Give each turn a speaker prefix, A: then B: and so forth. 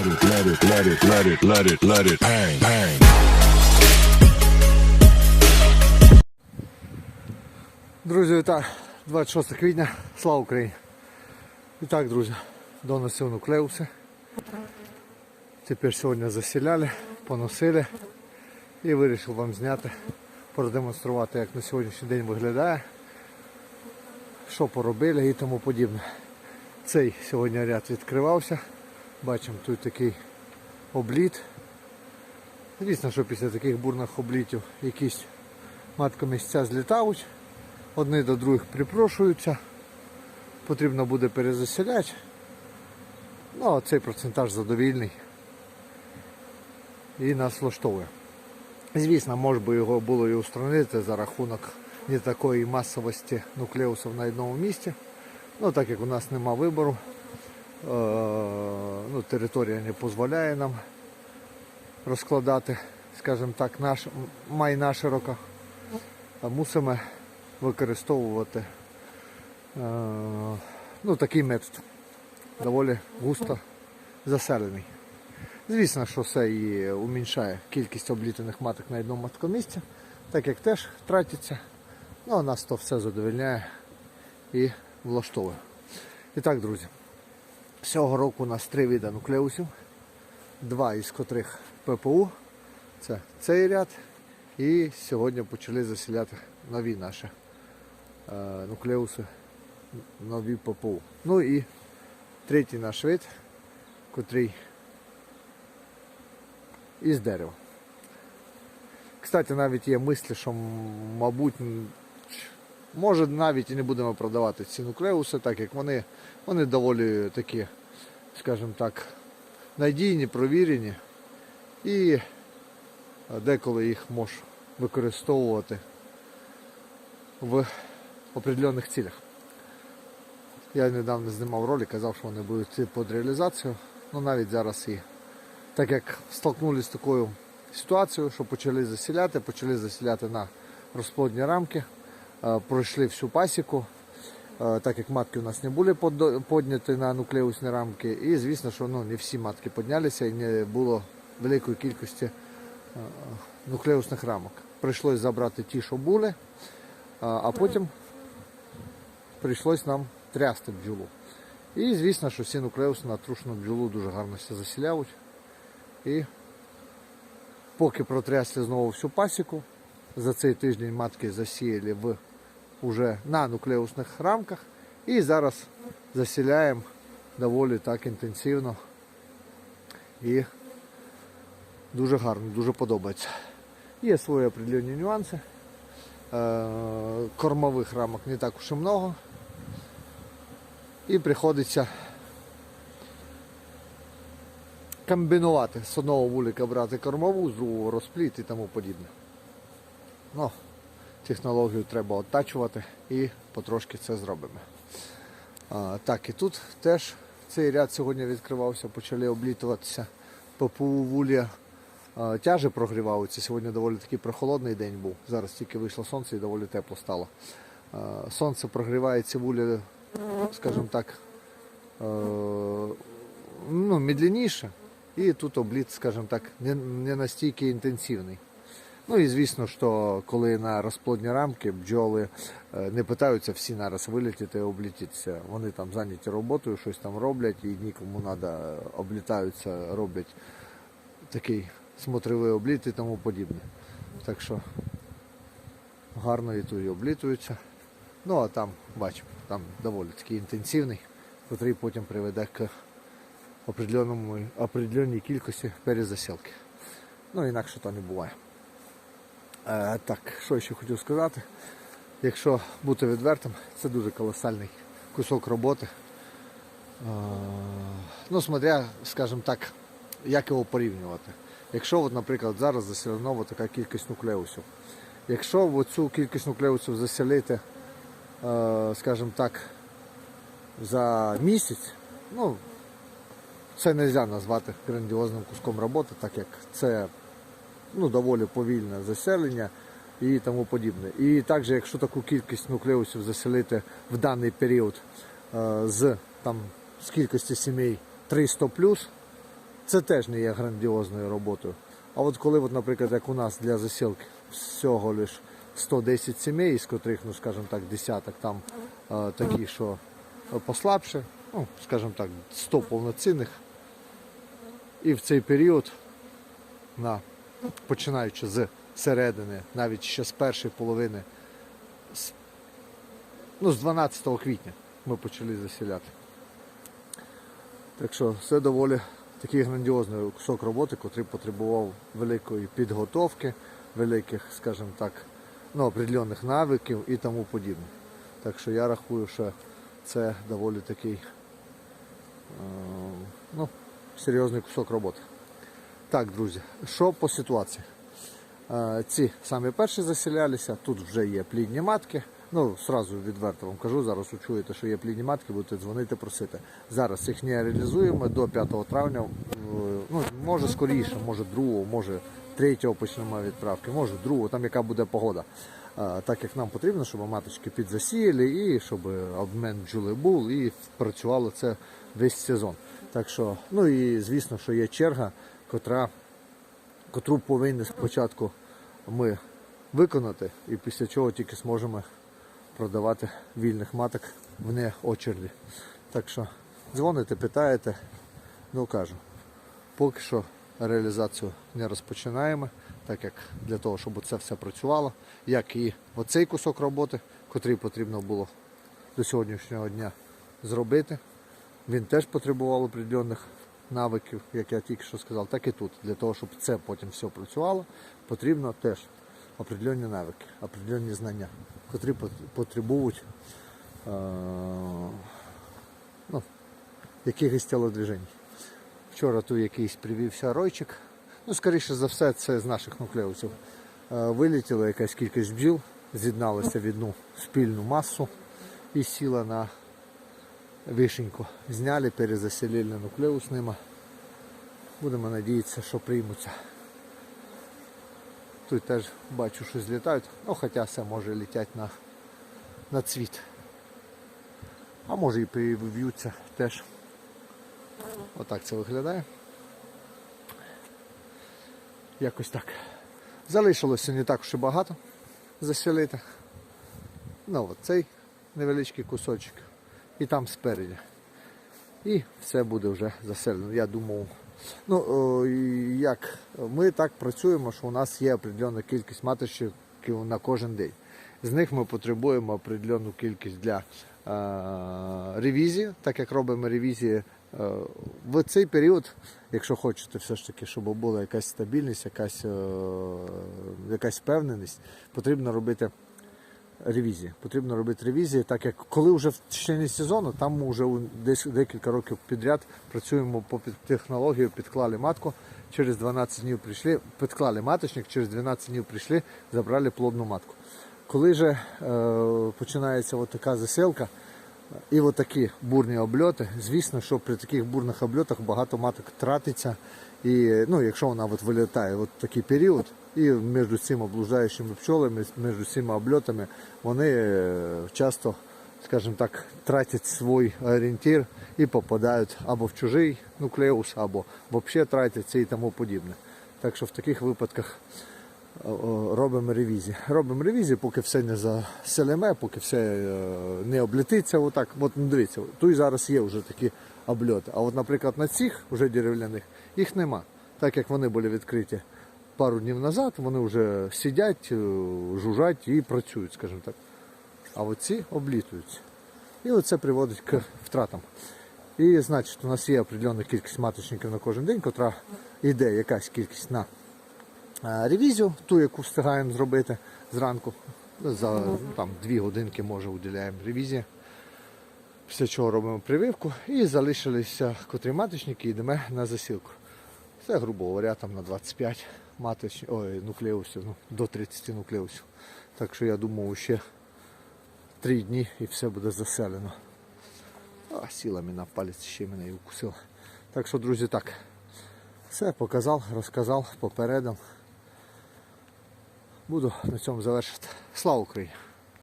A: Let it, let it, let it, let it, let it, bang, bang.
B: Друзі, вітаю! 26 квітня, слава Україні! І так, друзі, доносив нуклеуси. Тепер сьогодні засіляли, поносили і вирішив вам зняти, продемонструвати, як на сьогоднішній день виглядає, що поробили і тому подібне. Цей сьогодні ряд відкривався. Бачимо тут такий обліт. Звісно, що після таких бурних облітів якісь маткомісця злітають одні до других припрошуються, потрібно буде перезаселяти. Ну, а цей процентаж задовільний і нас влаштовує. Звісно, може би його було і устранити за рахунок не такої масовості нуклеусів на одному місці. Ну, так як у нас нема вибору, ну, територія не дозволяє нам розкладати, скажімо так, наш майна широко. А мусимо використовувати е, ну, такий метод. Доволі густо заселений. Звісно, що це і уміншає кількість облітаних маток на одному маткомісці, так як теж тратиться. Ну, а нас то все задовольняє і влаштовує. І так, друзі, цього року у нас три види нуклеусів, два із котрих ППУ. Це цей ряд. І сьогодні почали заселяти нові наші е, нуклеуси, нові ППУ. Ну і третій наш вид, котрий із дерева. Кстати, навіть є мислі, що, мабуть, може навіть і не будемо продавати ці нуклеуси, так як вони, вони доволі такі, скажімо так, надійні, провірені. І деколи їх можеш використовувати в определених цілях. Я недавно знімав ролик, казав, що вони будуть йти під реалізацію. Ну навіть зараз і так як столкнулися з такою ситуацією, що почали засіляти, почали засіляти на розплодні рамки, е, пройшли всю пасіку, е, так як матки у нас не були підняті на нуклеусні рамки. І звісно, що ну, не всі матки піднялися і не було великої кількості е, нуклеусних рамок. Прийшлось забрати ті, що були, а, а потім прийшлось нам трясти бджолу. І звісно, що всі нуклеуси на трушну бджолу дуже гарно все засіляють. І поки протрясли знову всю пасіку, за цей тиждень матки засіяли в уже на нуклеусних рамках. І зараз засіляємо доволі так інтенсивно. І дуже гарно, дуже подобається. Є свої определенні нюанси. Е, Кормових рамок не так уж і много. І приходиться комбінувати з одного вулика брати кормову, з другого розпліт і тому подібне. Ну, технологію треба оттачувати і потрошки це зробимо. А, так, і тут теж цей ряд сьогодні відкривався, почали облітуватися ППУ вулія. Тяжі прогріваються. Сьогодні доволі такий прохолодний день був. Зараз тільки вийшло сонце і доволі тепло стало. Сонце прогріває ці вулі, скажімо так, ну, медленніше. І тут обліт, скажімо так, не настільки інтенсивний. Ну і звісно, що коли на розплодні рамки бджоли е, не питаються всі нараз вилітіти і облітитися. Вони там зайняті роботою, щось там роблять і нікому треба облітаються, роблять такий смотривий обліт і тому подібне. Так що гарно і тут і облітуються. Ну а там, бачимо, там доволі такий інтенсивний, який потім приведе к определенній кількості перезасілки. Ну інакше то не буває. Е, так, що ще хотів сказати. Якщо бути відвертим, це дуже колосальний кусок роботи. Е, ну, смотря, скажімо так, як його порівнювати. Якщо, от, наприклад, зараз заселено така кількість нуклеусів. Якщо цю кількість нуклеусів заселити, е, скажімо так, за місяць, ну, це не можна назвати грандіозним куском роботи, так як це ну, доволі повільне заселення і тому подібне. І також, якщо таку кількість нуклеусів заселити в даний період е, з, там, з кількості сімей 300 це теж не є грандіозною роботою. А от коли, от, наприклад, як у нас для засілки всього лиш 110 сімей, з котрих, ну скажімо так, десяток там е, такі, що послабше, ну, скажімо так, 100 повноцінних. І в цей період, на, починаючи з середини, навіть ще з першої половини, з, ну, з 12 квітня ми почали засіляти. Так що це доволі такий грандіозний кусок роботи, який потребував великої підготовки, великих, скажімо так, ну, определених навиків і тому подібне. Так що я рахую, що це доволі такий е, ну, серйозний кусок роботи. Так, друзі, що по ситуації? Е, Ці самі перші засілялися, тут вже є плідні матки. Ну, сразу відверто вам кажу, зараз ви чуєте, що є плідні матки, будете дзвонити, просити. Зараз їх не реалізуємо до 5 травня, ну, може скоріше, може 2, може 3 почнемо відправки, може 2, там яка буде погода. Е, Так як нам потрібно, щоб маточки підзасіяли і щоб обмен бджоли був і працювало це весь сезон. Так що, ну і звісно, що є черга, котра котру повинні спочатку ми виконати, і після чого тільки зможемо продавати вільних маток вне очереді. Так що дзвоните, питаєте, ну кажу, поки що реалізацію не розпочинаємо, так як для того, щоб це все працювало, як і оцей кусок роботи, котрий потрібно було до сьогоднішнього дня зробити. Він теж потребував определених навиків, як я тільки що сказав, так і тут. Для того, щоб це потім все працювало, потрібно теж определенні навики, определенні знання, котрі потребують е, ну, якихось телодвіжень. Вчора тут якийсь привівся ройчик. Ну, скоріше за все, це з наших нуклеусів. Е, Вилетіла якась кількість бджіл, з'єдналася в одну спільну масу і сіла на вишеньку. Зняли, перезаселили нуклеус нема. Будемо надіятися, що приймуться. Тут теж бачу, що злітають, ну хоча все може летять на, на цвіт. А може і прив'ються теж. Отак це виглядає. Якось так. Залишилося не так і багато заселити. Ну, от цей невеличкий кусочок. І там спереді. І все буде вже заселено. Я думав, ну о, як ми так працюємо, що у нас є определена кількість маточків на кожен день. З них ми потребуємо определену кількість для е, ревізії, так як робимо ревізії е, в цей період, якщо хочете все ж таки, щоб була якась стабільність, якась, е, якась впевненість, потрібно робити ревізії. Потрібно робити ревізії, так як коли вже в течение сезону, там ми вже десь декілька років підряд працюємо по технології, підклали матку, через 12 днів прийшли, підклали маточник, через 12 днів прийшли, забрали плодну матку. Коли же е, починається от така заселка, і от такі бурні обльоти, звісно, що при таких бурних обльотах багато маток тратиться. І ну, якщо вона от вилітає от такий період, і між цими облужаючими пчолами, між цими обльотами, вони е, часто, скажімо так, тратять свій орієнтир і попадають або в чужий нуклеус, або взагалі тратяться і тому подібне. Так що в таких випадках робимо ревізії. Робимо ревізії, поки все не заселеме, поки все е, не облітиться. Отак. От ну, дивіться, тут зараз є вже такі обльоти. А от, наприклад, на цих вже дерев'яних їх нема. Так як вони були відкриті пару днів назад, вони вже сидять, е, жужжать і працюють, скажімо так. А от ці облітуються. І оце приводить к втратам. І значить, у нас є определена кількість маточників на кожен день, котра йде якась кількість на е, ревізію, ту, яку встигаємо зробити зранку. За там, дві годинки може уділяємо ревізії. Після чого робимо прививку і залишилися котрі маточники йдемо на засілку. Це, грубо говоря, там на 25 маточ... Ой, нуклеусів, ну, до 30 нуклеусів. Так що я думаю, ще 3 дні і все буде заселено. А, сіла мені на палець, ще мене і укусила. Так що, друзі, так. Все показав, розказав, попередив. Буду на цьому завершити. Слава Україні!